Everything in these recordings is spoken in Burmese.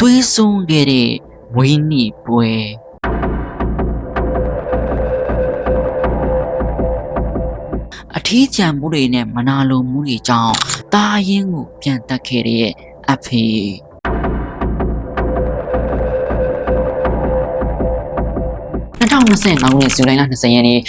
သွေးစွန်းခဲ့တဲ့ဝင်းနီပွဲအထီးကျန်မှုတွေနဲ့မနာလိုမှုတွေကြောင့်တာရင်ကိုပြန်တက်ခဲ့တဲ့အဖေ 2025ခုနှစ်ဇူလိုင်လ20ရက်နေ့ည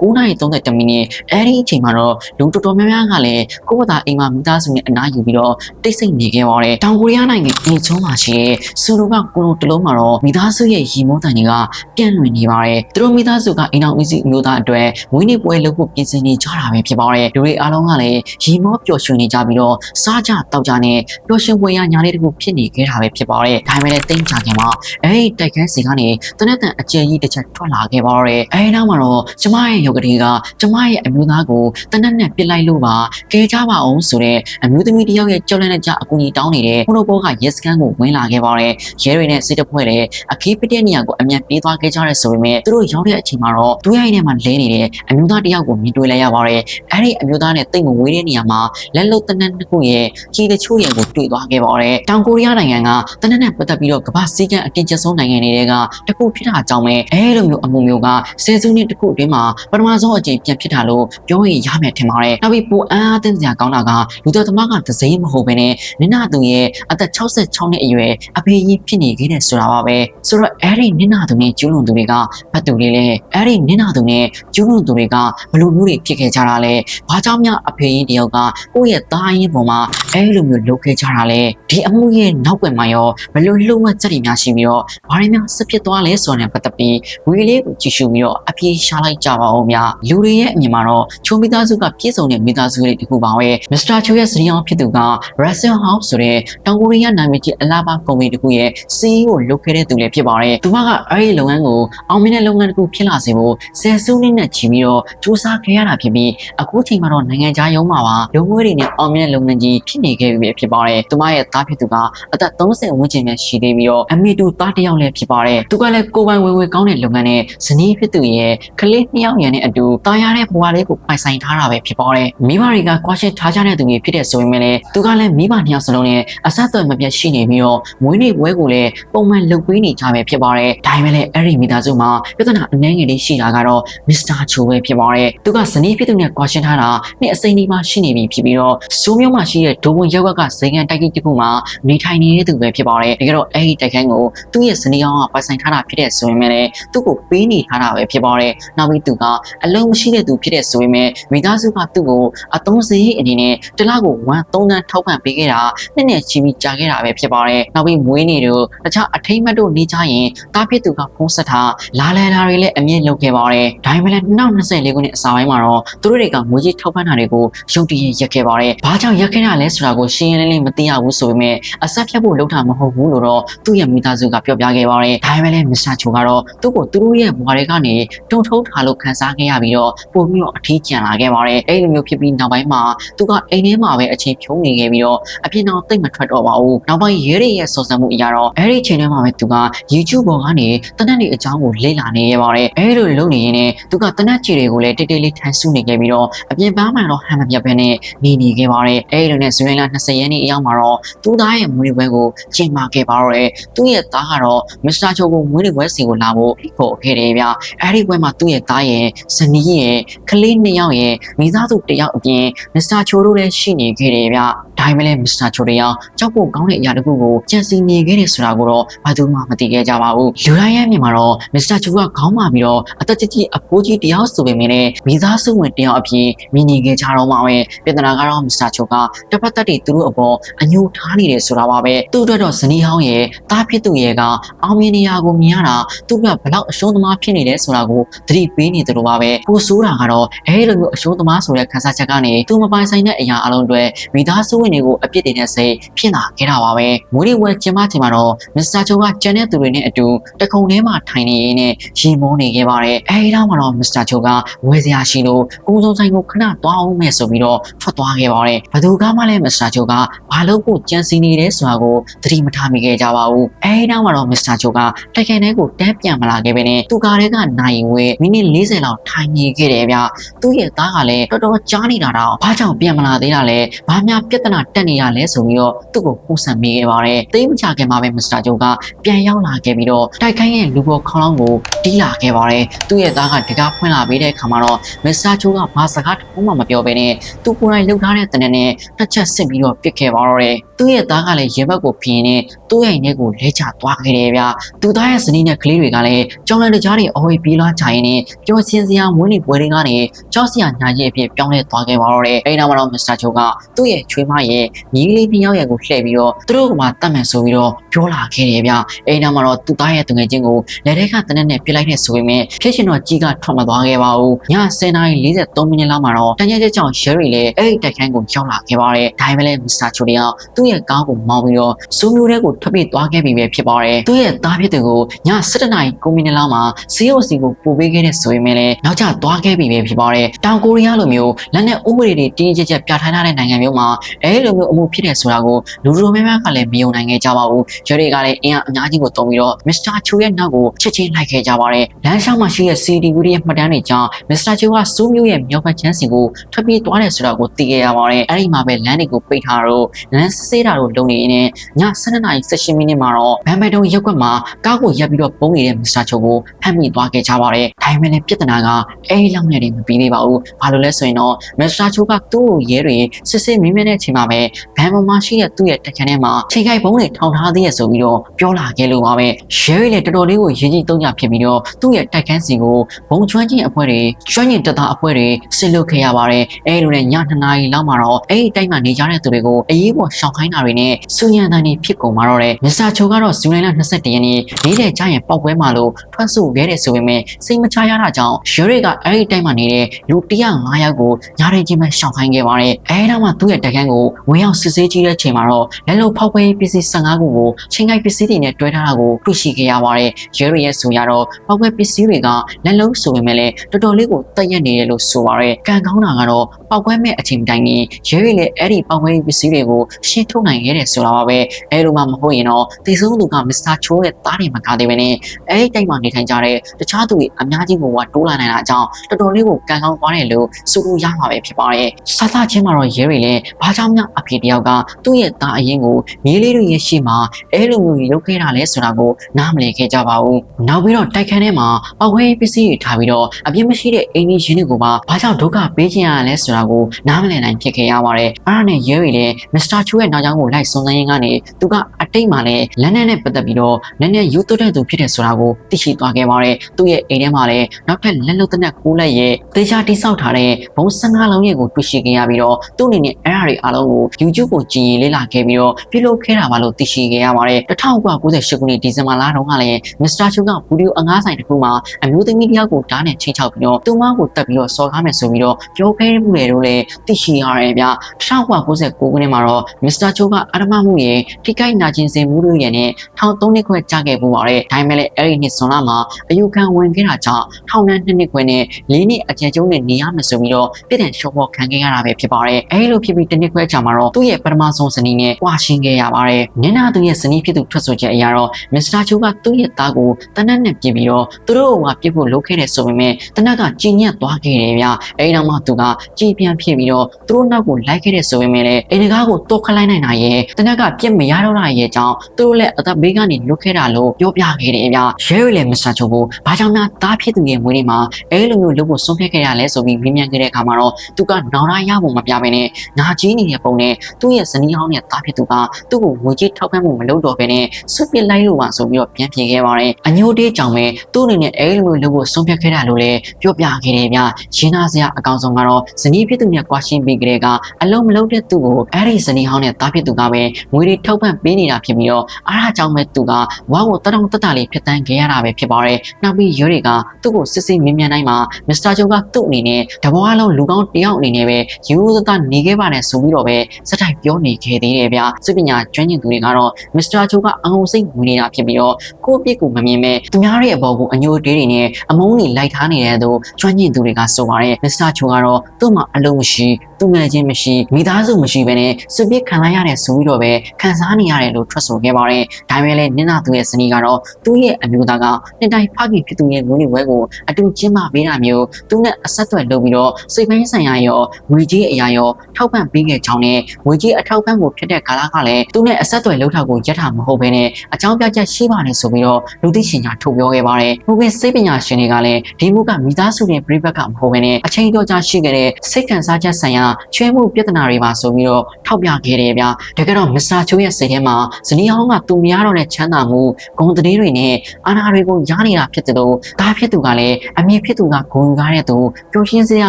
9:32မိနစ်အဲ့ဒီအချိန်မှာတော့လူတော်တော်များများကလည်းကိုယ့်ဘာသာအိမ်မှာမိသားစုနဲ့အနားယူပြီးတော့တိတ်ဆိတ်နေခဲ့ပါတယ်။တောင်ကိုရီးယားနိုင်ငံအင်ချုံးမှာရှိတဲ့စူလိုကကိုလိုတလုံးမှာတော့မိသားစုရဲ့ရီမောတန်တွေကပြန့်လွင်နေပါတယ်။သူတို့မိသားစုကအိမ်အောင်ဦးစီးမျိုးသားအတွက်ဝင်းနေပွဲလုပ်ဖို့ပြင်ဆင်နေကြတာပဲဖြစ်ပါတယ်။လူတွေအားလုံးကလည်းရီမောပျော်ရွှင်နေကြပြီးတော့စားကြတောက်ကြနဲ့ပျော်ရွှင်ပွဲရညာလေးတခုဖြစ်နေခဲ့တာပဲဖြစ်ပါတယ်။ဒါပေမဲ့လည်းတိတ်ကြခင်မှာအဲ့ဒီတိုက်ခန်းစီကနေတနက်တန်အကျယ်ကြီးတစ်ချက်ထွက်လာခဲ့ပါတယ်။အဲဒီနောက်မှာတော့ကျမရဲ့ရုပ်ကလေးကကျမရဲ့အမျိုးသားကိုတနက်နဲ့ပစ်လိုက်လို့ပါကဲကြပါအောင်ဆိုတဲ့အမျိုးသမီးတစ်ယောက်ရဲ့ကြောက်လန့်တဲ့ကြအကူကြီးတောင်းနေတဲ့ဘုလိုဘောကရက်စကန်ကိုဝင်လာခဲ့ပါတယ်။ရဲတွေနဲ့စစ်တပ်ဖွဲ့လည်းအခီးပတဲ့နေရာကိုအမြန်ပြေးသွားခဲ့ကြရဲဆိုပေမဲ့သူတို့ရောက်တဲ့အချိန်မှာတော့သူ့ရိုက်ထဲမှာလဲနေတဲ့အမျိုးသားတစ်ယောက်ကိုမြင်တွေ့လိုက်ရပါတယ်။အဲဒီအမျိုးသားနဲ့တိတ်မဝေးတဲ့နေရာမှာလက်လုံတနက်တစ်ခုရဲ့ကြီးတချို့ရဲ့ကိုတွေ့သွားခဲ့ပါတယ်။တောင်ကိုရီးယားနိုင်ငံကတနက်နဲ့ပတ်သက်ပြီးတော့ကမ္ဘာစည်းကမ်းအတင်ကျဆုံးနိုင်ငံတွေကတခုဖြစ်တာကြောင့်ပဲအဲလိုမျိုးအမှုမျိုးကဆယ်စုနှစ်တစ်ခုအတွင်းမှာပထမဆုံးအကြိမ်ပြန်ဖြစ်တာလို့ပြောရင်ရမယ်ထင်ပါတယ်။နောက်ပြီးပူအန်းအသင်းစရာကောင်းတာကလူတော်သမားကဒဇိမ်းမဟုတ်ဘဲနဲ့နင်နာသူရဲ့အသက်66နှစ်အရွယ်အဖေကြီးဖြစ်နေခဲ့တဲ့ဆိုတာပါပဲ။ဆိုတော့အဲ့ဒီနင်နာသူနဲ့ကျူးလွန်သူတွေကဘတ်သူလေးလဲအဲ့ဒီနင်နာသူနဲ့ကျူးလွန်သူတွေကဘလို့မျိုးတွေဖြစ်ခဲ့ကြတာလဲ။ဘာကြောင့်များအဖေကြီးတယောက်ကကိုယ့်ရဲ့သားရင်းပေါ်မှာအဲ့လိုမျိုးလုပ်ခဲ့ကြတာလဲ။ဒီအမှုရဲ့နောက်ွယ်မှာရောဘလို့လှုပ်ဝက်ချက်တွေများရှိပြီးတော့ဘာတွေများဆက်ဖြစ်သွားလဲဆိုတဲ့ပတ်သက်ပြီးဝီလေးကိုကြည့်ရှုပြီးတော့အပြေရှာလိုက်ကြပါဦးများလူတွေရဲ့အမြင်မှာတော့ချိုမိသားစုကပြည့်စုံတဲ့မိသားစုလေးတစ်ခုပါပဲမစ္စတာချိုရဲ့စရီအောင်ဖြစ်သူက Russell House ဆိုတဲ့တောင်ကိုရီးယားနာမည်ကြီးအလားပါကုမ္ပဏီတစ်ခုရဲ့ CEO လုပ်ခဲ့တဲ့သူလည်းဖြစ်ပါတယ်သူကအဲ့ဒီလုပ်ငန်းကိုအောင်မြင်တဲ့လုပ်ငန်းတစ်ခုဖြစ်လာစေဖို့ဆယ်စုနှစ်နဲ့ချီပြီးတော့စူးစမ်းခဲ့ရတာဖြစ်ပြီးအခုချိန်မှာတော့နိုင်ငံခြားရုံးမှာပါရုံးဝဲတွေနဲ့အောင်မြင်တဲ့လုပ်ငန်းကြီးဖြစ်နေခဲ့ပြီဖြစ်ပါတယ်သူမရဲ့သားဖြစ်သူကအသက်30ဝန်းကျင်ပဲရှိသေးပြီးတော့အမေတူသားတစ်ယောက်လည်းဖြစ်ပါတယ်သူကလည်းကိုယ်ပိုင်ဝင်ဝင်ကောင်းတဲ့လုပ်ငန်းနဲ့ဇနီးဖြစ်သူရဲ့ကလေးနှစ်ယောက်ရန်နဲ့အတူတာယာတဲ့ဘဝလေးကိုပိုင်ဆိုင်ထားတာပဲဖြစ်ပါတယ်မိဘတွေကကွာရှင်းထားကြတဲ့သူတွေဖြစ်တဲ့ဆိုပေမဲ့လည်းသူကလည်းမိဘနှစ်ယောက်စလုံးနဲ့အဆက်အသွယ်မပြတ်ရှိနေပြီးတော့မွေးနေ့ပွဲကိုလည်းပုံမှန်လုပ်ပေးနေကြပဲဖြစ်ပါတယ်ဒါပေမဲ့လည်းအဲ့ဒီမိသားစုမှာပြဿနာအနှဲငယ်လေးရှိတာကတော့မစ္စတာချိုပဲဖြစ်ပါတယ်သူကဇနီးဖြစ်သူနဲ့ကွာရှင်းထားတာနှစ်အစိမ့်ဒီမှာရှိနေပြီဖြစ်ပြီးတော့စိုးမျိုးမှာရှိတဲ့ဒိုးဝင်ရောက်ကဇိမ်ကန်တိုက်ကြီးတစ်ခုမှာနေထိုင်နေတဲ့သူပဲဖြစ်ပါတယ်တကယ်တော့အဲ့ဒီတိုက်ခန်းကိုသူ့ရဲ့ဇနီးအောင်ကပိုင်ဆိုင်ထားတာဖြစ်တဲ့ဆိုပေမဲ့လည်းသူ့ကိုပေးနေထားတာပဲဖြစ်ပါတယ်နောက်ပြီးသူကအလုံးမရှိတဲ့သူဖြစ်တဲ့ဆိုပေမဲ့မိသားစုကသူ့ကိုအသုံးစရိတ်အနေနဲ့တစ်လကို1 3တန်းထောက်ပံ့ပေးခဲ့တာနှစ်နဲ့ချီပြီးကြာခဲ့တာပဲဖြစ်ပါတယ်နောက်ပြီးမွေးနေတို့တခြားအထိမ့်မတ်တို့နေကြရင်တားဖြစ်သူကဖုံးဆက်ထားလာလဲလာတွေလည်းအမြင့်လုပ်ခဲ့ပါတယ်ဒါပေမဲ့လည်း2024ခုနှစ်အစပိုင်းမှာတော့သူတို့တွေကငွေကြီးထောက်ပံ့တာတွေကိုရုပ်တရက်ရက်ခဲ့ပါတယ်ဘာကြောင့်ရက်ခဲ့တာလဲဆိုတာကိုရှင်းရင်းလင်းလင်းမသိရဘူးဆိုပေမဲ့အဆက်ဖြတ်ဖို့လုပ်တာမဟုတ်ဘူးလို့တော့သူ့ရဲ့မိသားစုကပြောပြခဲ့ပါတယ်ဒါပေမဲ့လည်းမစ္စတာချိုကတော့သူ့ကိုသူတို့ရဲ့ဘွားတွေကနေတုံထုံးထားလို့ခန်းစားခဲ့ရပြီးတော့ပို့ပြီးတော့အထီးကျန်လာခဲ့ပါတယ်အဲ့လိုမျိုးဖြစ်ပြီးနောက်ပိုင်းမှာသူကအိမ်ထဲမှာပဲအချိန်ဖြုံးနေခဲ့ပြီးတော့အပြင်တော့တိတ်မထွက်တော့ပါဘူးနောက်ပိုင်းရဲတွေရဲ့စော်စံမှုအရာတော့အဲ့ဒီအချိန်ထဲမှာပဲသူက YouTube ပေါ်ကနေတနက်နေ့အကြောင်းကိုလေ့လာနေရပါတယ်အဲ့လိုလုပ်နေရင်လည်းသူကတနက်ချီတွေကိုလည်းတိတ်တိတ်လေးထန်ဆူနေခဲ့ပြီးတော့အပြင်ပန်းမှတော့ဟန်မပြတ်ပဲနဲ့နေနေခဲ့ပါတယ်အဲ့လိုနဲ့ဇွန်လ20ရက်နေ့အရောက်မှာတော့သူ့သားရဲ့မွေးပွဲကိုကျင်းပခဲ့ပါတော့တယ်သူ့ရဲ့သားကတော့မစ္စတာချိုကိုမွေးပွဲစီကိုလာဖို့ခေါ်ခဲ့တယ်ဗျအဲ့ဒီပွဲမှာသူ့ရဲ့သားရဲ့ဇနီးရဲ့ကလေးနှစ်ယောက်ရဲ့မိသားစုတစ်ယောက်အပြင်မစ္စတာချိုတို့လည်းရှိနေခဲ့တယ်ဗျဒါပေမဲ့လည်းမစ္စတာချိုတယောက်ကြောက်ဖို့ကောင်းတဲ့အရာတစ်ခုကိုကြံစည်နေခဲ့တယ်ဆိုတာကိုတော့ဘာသူမှမသိခဲ့ကြပါဘူးလူတိုင်းရဲ့မြန်မာတော့မစ္စတာချိုကခေါင်းမာပြီးတော့အသက်ကြီးကြီးအဖိုးကြီးတယောက်ဆိုပေမဲ့လည်းမိသားစုဝင်တယောက်အပြင်မြင်နေခဲ့ကြတော့မှပဲပြဿနာကတော့မစ္စတာချိုကတစ်ဖက်သက်တည်းသူတို့အပေါ်အညှို့ထားနေတယ်ဆိုတာပါပဲသူ့အတွက်တော့ဇနီးဟောင်းရဲ့တားဖြစ်သူရဲ့ကအောင်မြင်နေရကိုမြင်ရတာသူကဘလောက်အရှုံးသမားဖြစ်နေလဲဆိုတာကိုသတိပေးနေတယ်လို့ပါပဲကိုဆိုးတာကတော့အဲလိုမျိုးအရှုံးသမားဆိုတဲ့ခန်းစားချက်ကနေသူမပိုင်ဆိုင်တဲ့အရာအလုံးတွေမိသားစုဝင်တွေကိုအပြစ်တင်တဲ့စိတ်ဖြစ်လာခဲ့တာပါပဲမွေးနေ့ဝဲကျင်းပချိန်မှာတော့မစ္စတာချိုကကျန်တဲ့သူတွေနဲ့အတူတခုံထဲမှာထိုင်နေရင်းနဲ့ရီမောနေခဲ့ပါတယ်အဲဒီတော့မှတော့မစ္စတာချိုကဝယ်စရာရှိလို့ကုန်းစုံဆိုင်ကိုခဏသွားအောင်မယ်ဆိုပြီးတော့ထွက်သွားခဲ့ပါတယ်ဘယ်သူကမှလည်းမစ္စတာချိုကဘာလို့ကိုကြံစီနေတယ်ဆိုတာကိုသတိမထားမိခဲ့ကြပါဘူးအဲဒီတော့မှတော့မစ္စတာချိုကတိုက်ခိုင်တဲ့ကိုတန်းပြန်မလာခဲ့ပဲနဲ့သူ့ကားတွေကနိုင်ဝဲမိနစ်40လောက်ထိုင်နေခဲ့တယ်ဗျသူ့ရဲ့သားကလည်းတော်တော်ကြားနေတာတော့ဘာကြောင့်ပြန်မလာသေးတာလဲဘာများပြဿနာတက်နေရလဲဆိုပြီးတော့သူ့ကိုပူဆန်မိခဲ့ပါတယ်တိတ်မချခင်မှာပဲမစ္စတာဂျိုကပြန်ရောက်လာခဲ့ပြီးတော့တိုက်ခိုင်းရဲ့လူပေါ်ခေါင်းလောင်းကိုတီးလာခဲ့ပါတယ်သူ့ရဲ့သားကတကားဖွင့်လာပေးတဲ့အခါမှာတော့မစ္စတာဂျိုကဘာစကားတစ်ခုမှမပြောဘဲနဲ့သူကိုယ်တိုင်လှုပ်ထားတဲ့တနက်နဲ့တစ်ချက်စစ်ပြီးတော့ပြစ်ခဲ့ပါတော့တယ်သူ့ရဲ့သားကလည်းရေဘက်ကိုပြင်းနေသူ့ရဲ့နေကိုလဲချသွားခဲ့တယ်ဗျသူသားရဲ့ဇနီးနဲ့ကလေးတွေကလည်းကြောင်လန့်တကြားတွေအဝေးပြေးလာကြရင်နဲ့ပျော်စင်စရာမွေးနေ့ပွဲတွေကနေကြောက်စရာညာကြီးအဖြစ်ပြောင်းလဲသွားခဲ့ပါတော့တယ်အဲဒီနောက်မှာတော့မစ္စတာဂျိုကသူ့ရဲ့ချွေးမရဲ့ညီလေးနှစ်ယောက်ရဲ့ကိုလှည့်ပြီးတော့သူတို့ကမှတတ်မယ်ဆိုပြီးတော့ပြောလာခဲ့တယ်ဗျအဲဒီနောက်မှာတော့သူသားရဲ့တငယ်ချင်းကိုလက်ထဲကတနက်နဲ့ပြစ်လိုက်တဲ့ဆိုပေမဲ့ဖြစ်ရှင်တော့ကြီးကထွက်မသွားခဲ့ပါဘူးည10:43မိနစ်လောက်မှာတော့တန်ရက်ချက်ကြောင့် Sherry လည်းအဲ့ဒီတိုက်ခိုင်းကိုရောက်လာခဲ့ပါတယ်ဒါပေမဲ့လည်းမစ္စတာချိုရီကသူ့ရဲ့ကားကိုမောင်းပြီးတော့စူးမျိုးတွေကိုထွက်ပြေးသွားခဲ့ပြီပဲဖြစ်ပါတယ်သူ့ရဲ့သားဖြစ်သူကိုည7:09မိနစ်လောက်မှာ COC ကိုပို့ပေးခဲ့တဲ့ဆိုပေမဲ့လည်းနောက်ကျသွားခဲ့ပြီပဲဖြစ်ပါတယ်တောင်ကိုရီးယားလိုမျိုးလက်နက်ဥပဒေတွေတင်းကျပ်ချက်ပြဋ္ဌာန်းထားတဲ့နိုင်ငံမျိုးမှာအဲလိုမျိုးအမှုဖြစ်တယ်ဆိုတာကိုလူတော်များများကလည်းမယုံနိုင်ခဲ့ကြပါဘူးဂျယ်ရီကလည်းအင်အားအများကြီးကိုတုံးပြီးတော့မစ္စတာချိုရဲ့နောက်ကိုချက်ချင်းလိုက်ခဲ့ကြပါတယ်လမ်းရှောက်မှာရှိတဲ့ CDV ရဲ့မှတ်တမ်းတွေကြောင့်မစ္စတာချိုကစူးမျိုးရဲ့မြောက်ဘက်ချမ်းစီကိုထွက်ပြေးသွားတယ်ဆိုတာကိုသိခဲ့ရပါတယ်အဲ့ဒီမှာပဲလမ်းတွေကိုပိတ်ထားတော့လမ်းဆေးတာတို့လုပ်နေရင်ည7:18မိနစ်မှာတော့ဘန်ဘဲတုံရက်ကွက်မှာကားကိုရပ်ပြီးတော့ပုံနေတဲ့မစ္စတာချိုကိုဖမ်းမိသွားခဲ့ကြပါတယ်ဒါပေမဲ့လည်းပြဿနာကအဲ့ဒီလောက်နဲ့တည်းမပြီးသေးပါဘူးဘာလို့လဲဆိုရင်တော့မစ္စတာချိုကသူ့ကိုရဲတွေစစ်စစ်မင်းမင်းတဲ့အချိန်မှာပဲဘန်ပေါ်မှာရှိတဲ့သူ့ရဲ့တက်ခန်းထဲမှာချိန်ခိုက်ပုံးတွေထောင်ထားသေးရဆိုပြီးတော့ပြောလာခဲ့လို့ပါပဲရဲတွေလည်းတော်တော်လေးကိုရည်ကြီးတုံးကြဖြစ်ပြီးတော့သူ့ရဲ့တိုက်ခန်းစီကိုဘုံချွမ်းချင်းအဖွဲ့တွေကျွမ်းကျင်တက်သားအဖွဲ့တွေဆစ်လွတ်ခဲ့ရပါတယ်အဲလိုနဲ့ည2နာရီလောက်မှာတော့အဲ့ဒီတိုက်မှာနေကြတဲ့သူတွေကိုအရေးပေါ်ရှောင်ခိုင်းတာတွေနဲ့စူညံတန်တွေဖြစ်ကုန်มาတော့တယ်မစ္စတာချိုကတော့ဇူလိုင်လ22ရက်နေ့နေ့လယ်ကျရင်ပောက်ကွဲမှာလို့ထွက်ဆိုခဲ့တယ်ဆိုပေမဲ့စိတ်မချရတာကြောင့်ရဲတွေကအဲ့ဒီတိုက်မှာနေတဲ့လူ105ယောက်ကိုညာရင်ချင်းပဲရှောင်ခိုင်းခဲ့ပါတယ်အဲဒါမှသူ့ရဲ့တိုက်ခန်းကိုဝင်ရောက်စစ်ဆေးကြည့်တဲ့ချိန်မှာတော့လက်လုံဖောက်ခွဲပစ္စည်း15ခုကိုချင်းကိုက်ပစ္စည်းတွေနဲ့တွဲထားတာကိုတွေ့ရှိခဲ့ရပါတယ်ရဲတွေရဲ့ဆိုရတော့ဖောက်ခွဲပစ္စည်းတွေကလက်လုံးဆိုပေမဲ့လည်းတော်တော်လေးကိုတက်ရက်နေတယ်လို့ဆိုပါရယ်ကံကောင်းတာကတော့ပောက်ကွဲမဲ့အချိန်တိုင်းนี้ရဲတွေလည်းအဲ့ဒီပောက်ကွဲပစ္စည်းတွေကိုရှင်းထုတ်နိုင်ခဲ့တယ်ဆိုတာပါပဲအဲလိုမှမဟုတ်ရင်တော့တေဆုံးသူကမစ္စတာချိုးရဲ့တားတွေမကားသေးပဲနဲ့အဲ့ဒီတိုင်းမှာနေထိုင်ကြတဲ့တခြားသူတွေအများကြီးကိုကတိုးလာနိုင်တာကြောင့်တော်တော်လေးကိုကံကောင်းသွားတယ်လို့ဆိုလိုရမှာပဲဖြစ်ပါတယ်စသချင်းမှာတော့ရဲတွေလည်းဘာကြောင့်များအဖေတယောက်ကသူ့ရဲ့တာအရင်ကိုမြေးလေးတွေရဲ့ရှေ့မှာအဲလိုမျိုးရုပ်ခဲ့တာလဲဆိုတာကိုနားမလည်ခဲ့ကြပါဘူးနောက်ပြီးတော့တိုက်ခန်းထဲမှာပောက်ခွဲပစ္စည်းတွေထားပြီးတော့အပြစ်မရှိတဲ့အိမ်ကြီးရင်းတွေကိုပါဘာကြောင့်ဒုက္ခပေးခြင်းရလဲဆိုတာကိုနားမလည်နိုင်ဖြစ်ခဲ့ရပါတယ်အဲ့ဒါနဲ့ရဲတွေလည်းမစ္စတာချူရဲ့နောက်ကြောင်းကိုလိုက်စုံစမ်းရင်းကနေသူကအတိတ်မှာလည်းလက်နက်နဲ့ပတ်သက်ပြီးတော့နည်းနည်းယူသွတဲ့သူဖြစ်တယ်ဆိုတာကိုသိရှိသွားခဲ့ပါတယ်သူ့ရဲ့အိမ်ထဲမှာလည်းနောက်ထပ်လက်လုံတဲ့နဲ့ကိုးလက်ရဲ့တေချာတိဆောက်ထားတဲ့ဘုံ15လုံးရဲ့ကိုတွေ့ရှိခဲ့ရပြီးတော့သူ့အနေနဲ့အဲ့ဒါတွေအားလုံးကို YouTube ကိုကြည်ရင်လေ့လာခဲ့ပြီးတော့ပြုလုပ်ခဲ့တာပါလို့သိရှိခဲ့ရပါတယ်1998ခုနှစ်ဒီဇင်ဘာလတုန်းကလည်းမစ္စတာချူကဗီဒီယိုအငားဆိုင်တစ်ခုမှာအမျိုးသမီးတယောက်ကိုဓာတ်နဲ့ချိန်ချောက်ပြီးတော့သူမကိုတက်ပြီးတော့စော်ကားမယ်ဆိုပြီးတော့ပြောခဲ့မှုတွေလို့လည်းသိရှိရတယ်ဗျ1999ခုနှစ်မှာတော့မစ္စတာချိုးကအရမမှုရဲ့ထိခိုက်နာကျင်စေမှုတို့ရဲ့နဲ့ထောင်3နှစ်ခွဲကြာခဲ့ပူပါတယ်ဒါပေမဲ့လည်းအဲ့ဒီနှစ်ဇွန်လမှာအယူခံဝင်ခဲ့တာကြောင့်ထောင်နဲ့2နှစ်ခွဲနဲ့4နှစ်အကျဉ်းကျုံးနဲ့နေရမယ်ဆိုပြီးတော့ပြည်ထောင်ရှော့ဖို့ခံခဲ့ရတာပဲဖြစ်ပါတယ်အဲ့လိုဖြစ်ပြီးတစ်နှစ်ခွဲကြာမှာတော့သူ့ရဲ့ပထမဆုံးဇနီးနဲ့ကွာရှင်းခဲ့ရပါတယ်နင်နာသူရဲ့ဇနီးဖြစ်သူထွက်ဆိုချက်အရတော့မစ္စတာချိုးကသူ့ရဲ့သားကိုတနက်နဲ့ပြင်ပြီးတော့သူတို့ကပြစ်ဖို့လုပ်ခဲ့တယ်ဆိုပေမဲ့တနက်ကကြည်ညက်သွားခဲ့တယ်ဗျအဲ့နောက်မှသူကကြည်ပြန်ဖြစ်ပြီးတော့သူတို့နောက်ကိုလိုက်ခဲ့တဲ့ဆိုပေမဲ့လည်းအိမ်ကားကိုတော့ခလိုက်နိုင်တာရဲ့တနက်ကပြစ်မရတော့တာရဲ့ကြောင့်သူတို့လည်းအသက်ဘေးကနေလွတ်ခဲ့တာလို့ပြောပြခဲ့တယ်ဗျရဲရဲလည်းမစချိုဘူးဘာကြောင့်များတားဖြစ်သူရဲ့မွေးနေ့မှာအဲလိုမျိုးလုပ်ဖို့ဆုံးဖြတ်ခဲ့ရလဲဆိုပြီးမြင်မြန်ခဲ့တဲ့အခါမှာတော့သူကနောင်ရရဖို့မပြဘဲနဲ့နာကြီးနေတဲ့ပုံနဲ့သူ့ရဲ့ဇနီးဟောင်းနဲ့တားဖြစ်သူကသူ့ကိုငွေကြေးထောက်ပံ့မှုမလုပ်တော့ဘဲနဲ့ဆွပစ်လိုက်လို့ပါဆိုပြီးတော့ပြန်ပြေခဲ့ပါတယ်အညိုတေးကြောင့်ပဲသူ့အနေနဲ့အဲလိုမျိုးလုပ်ဖို့ဆုံးဖြတ်ခဲ့တာလို့လည်းပြောပြခဲ့တယ်ဗျရင်းနာစရာအကောင်ဆုံးကတော့ဇနီးဖြစ်သူနဲ့ကွာရှင်းပြီးကြတဲ့ကအလုံးမလုံးတဲ့သူ့ကိုအဲ့ဒီဇနီးဟောင်းနဲ့တားဖြစ်သူကပဲငွေတွေထောက်ပံ့ပေးနေတာဖြစ်ပြီးတော့အားအကြောင်းပဲသူကဝါကိုတတောင်တတလေးဖြစ်တန်းခဲ့ရတာပဲဖြစ်ပါတယ်နောက်ပြီးရဲတွေကသူ့ကိုစစ်စစ်မြင်မြန်တိုင်းမှာမစ္စတာဂျိုကသူ့အနေနဲ့တဘွားလုံးလူကောင်းတယောက်အနေနဲ့ပဲယူသတာနေခဲ့ပါတယ်ဆိုပြီးတော့ပဲစက်တိုင်ပြောနေခဲ့သေးတယ်ဗျစစ်ပညာကျွမ်းကျင်သူတွေကတော့မစ္စတာဂျိုကအငုံစိတ်ဝင်နေတာဖြစ်ပြီးတော့ကိုယ့်အပြစ်ကိုမမြင်မဲ့သူများရဲ့အပေါ်ကိုအညိုတေးတွေနဲ့အမုန်းတွေလိုက်ထားနေတဲ့သူကျွမ်းကျင်သူတွေကဆိုပါတယ်မစ္စတာဂျိုကတော့သူ့မှာအလုံးမရှိသူငယ်ချင်းမရှိမိသားစုမရှိဘဲနဲ့စွပစ်ခံလိုက်ရတယ်ဆိုပြီးတော့ပဲခံစားနေရတယ်လို့ထွက်ဆိုခဲ့ပါတယ်ဒါပေမဲ့လည်းနင်းနာသူရဲ့ဇနီးကတော့သူ့ရဲ့အမျိုးသားကနှစ်တိုင်းဖခင်ဖြစ်သူရဲ့ငွေတွေဝဲကိုအတူကျင်းပပေးတာမျိုးသူနဲ့အဆက်အသွယ်လုပ်ပြီးတော့စိတ်ပိုင်းဆိုင်ရာရောငွေကြီးအရာရောထောက်ပံ့ပေးခဲ့ကြောင်းနဲ့ငွေကြီးအထောက်ပံ့ကိုဖြစ်တဲ့ကာလကလည်းသူနဲ့အဆက်အသွယ်လုပ်ထောက်ကိုရက်တာမဟုတ်ဘဲနဲ့အကြောင်းပြချက်ရှိပါတယ်ဆိုပြီးတော့လူသိရှင်ညာထုတ်ပြောခဲ့ပါတယ်။ဘုပင်စိတ်ပညာရှင်တွေကလည်းဒီမှုကမိသားစုရဲ့ပြိပက်ကမဟုတ်ဘဲနဲ့အချိန်တော်ကြာရှိခဲ့တဲ့စိတ်ခံစားချက်ဆိုင်ရာချွဲမှုပြဿနာတွေပါဆိုပြီးတော့ထောက်ပြခဲ့တယ်ဗျာ။တကယ်တော့မစ္စတာချိုးရဲ့စိတ်ထဲမှာဇနီးအောင်ကသူမရတော့တဲ့ချမ်းသာမှုဂုဏ်သတင်းတွေနဲ့အာဏာတွေကိုရနေတာဖြစ်တယ်လို့ဒါဖြစ်သူကလည်းအမြင်ဖြစ်သူကဂုဏ်ယူကားတဲ့သူပျော်ရွှင်စရာ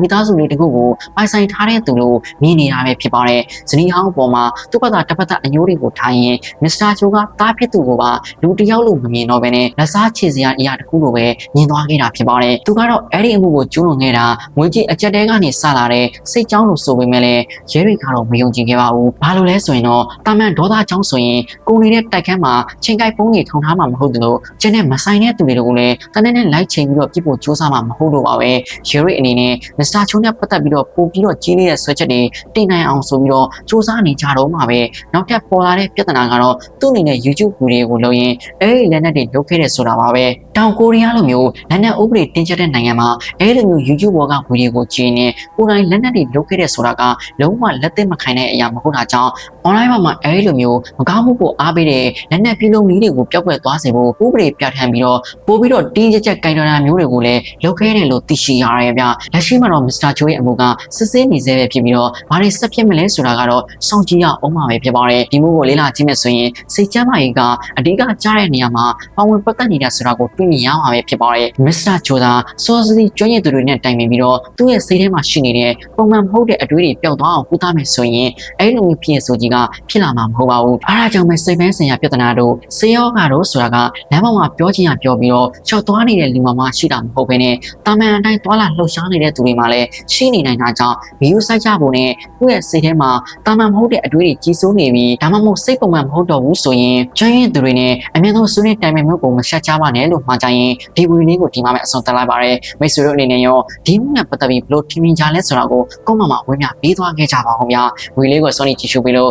မိသားစုလေးတစ်ခုကိုပိုင်ဆိုင်ထားတဲ့သူလို့မြင်နေတာပဲဖြစ်ပါတယ်။ဇနီးအောင်အပေါ်မှာသူ့ဘက်ကတစ်ဖက်သက်အညိုးတွေကိုထားရင်မစ္စတာချိုးကတားဖြစ်သူကိုပါလူတစ်ယောက်လို့မမြင်တော့ဘဲနဲ့လက်စားချေစရာအရာတစ်ခုလိုပဲမြင်သွားခဲ့တာဖြစ်ပါတယ်။သူကတော့အဲ့ဒီအမှုကိုကျူးလွန်ခဲ့တာငွေကြီးအကြက်တဲကနေစလာတဲ့စိတ်ကြောင်းလို့ဆိုပေမဲ့လည်းရဲတွေကတော့မယုံကြည်ခဲ့ပါဘူး။ဘာလို့လဲဆိုရင်တော့တာမန်ဒေါသကြောင်းဆိုရင်ကိုယ်နေတဲ့တိုက်ခန်းမှာချိန်ကိုက်ပုံးတွေထောင်ထားမှာမဟုတ်တယ်လို့ကျန်တဲ့မဆိုင်တဲ့သူတွေကိုလည်းတနေ့နဲ့လိုက်ချိန်ပြီးတော့ပြစ်ဖို့စူးစမ်းမှာမဟုတ်တော့ပါပဲ။ရဲတွေအနေနဲ့မစ္စတာချုံနဲ့ပတ်သက်ပြီးတော့ပို့ပြီးတော့ကြီးနေတဲ့ဆွဲချက်တွေတင်နိုင်အောင်ဆိုပြီးတော့စူးစမ်းနေကြတော့မှာပဲ။နောက်ထပ်ပေါ်လာတဲ့ပြဿနာကတော့သူ့အနေနဲ့ YouTube ဗီဒီယိုကိုလုပ်ရင်အဲ့ဒီလက်နက်တွေလုပ်ခဲ့တဲ့ဆိုတာပါပဲ။တောင်ကိုရီးယားလိုမျိုးလက်နက်ဥပဒေတင်ကျက်တဲ့နိုင်ငံမှာအဲ့ဒီလိုမျိုး YouTube ဘောကဗီဒီယိုကိုကြည့်နေကိုယ်တိုင်လက်နက်တွေလုပ်ခဲ့တဲ့ဆိုတာကလုံးဝလက်သက်မခံတဲ့အရာမဟုတ်တာကြောင့် online မှာအဲ့ဒီလိုမျိုးမကောင်းမှုကိုအားပေးတဲ့လက်နက်ပြည်လုံးနည်းတွေကိုပျောက်ကွယ်သွားစေဖို့ဥပဒေပြဋ္ဌာန်းပြီးတော့ပို့ပြီးတော့တင်းကျပ်ကျပ်ကင်တော်တာမျိုးတွေကိုလည်းလုပ်ခဲ့တယ်လို့သိရှိရရဲဗျလက်ရှိမှာတော့ Mr. Joe ရဲ့အမှုကစစ်ဆေးနေသေးပဲဖြစ်ပြီးတော့ဘာတွေဆက်ဖြစ်မလဲဆိုတာကတော့စောင့်ကြည့်ရအောင်ပါပဲဖြစ်ပါတယ်ဒီမှုကိုလေ့လာကြည့်မယ်ဆိုရင်စိတ်ချမ်းသာရေးကအဓိကကြားတဲ့နေရာမှာပါဝင်ပတ်သက်နေတဲ့ဆိုတာကိုတွေ့မြင်ရမှာပဲဖြစ်ပါတယ် Mr. Joe သာစောစီကျွမ်းရည်သူတွေနဲ့တိုင်ပင်ပြီးတော့သူ့ရဲ့စိတ်ထဲမှာရှိနေတဲ့ပုံမှန်မဟုတ်တဲ့အတွေးတွေပျောက်သွားအောင်ကုသမယ်ဆိုရင်အဲ့လိုမျိုးဖြစ်ရဆိုကြီးကဖြစ်လာမှာမဟုတ်ပါဘူးအားဒါကြောင့်ပဲစိတ်ပိုင်းဆိုင်ရာပြဿနာတို့ဆေးရောဂါတို့ဆိုတာကလမ်းပေါ်မှာပြောချင်ရပြောပြီးတော့ချော့သွားနေတဲ့လူမှမရှိတာမဟုတ်ဘဲနဲ့တာမန်အတိုင်းသွာလာလှုပ်ရှားနေတဲ့သူတွေမှလည်းရှိနေနိုင်တာကြောင့်ဗီယူဆိုင်ကြဖို့နဲ့ကိုယ့်ရဲ့စိတ်ထဲမှာတာမန်မဟုတ်တဲ့အတွေးတွေကြီးစိုးနေပြီးဒါမှမဟုတ်စိတ်ပုံမှန်မဟုတ်တော့ဘူးဆိုရင်ကျွမ်းရည်သူတွေနဲ့အမြဲတမ်းဆွေးနွေးတိုင်ပင်မှုကိုမရှက်ကြပါနဲ့လို့မှာကြရင်ဒီဝီလေးကိုဒီမှာပဲအဆုံးသတ်လိုက်ပါရယ်မိတ်ဆွေတို့အနေနဲ့ရောဒီမှုနဲ့ပတ်သက်ပြီးဘလို့ထင်မြင်ကြလဲဆိုတာကိုကွန်မန့်မှာဝေမျှပေးသွားခဲ့ကြပါဦးဗျာဝီလေးကိုစောင့်ကြည့်ကြည့်ရှုပြီးလို့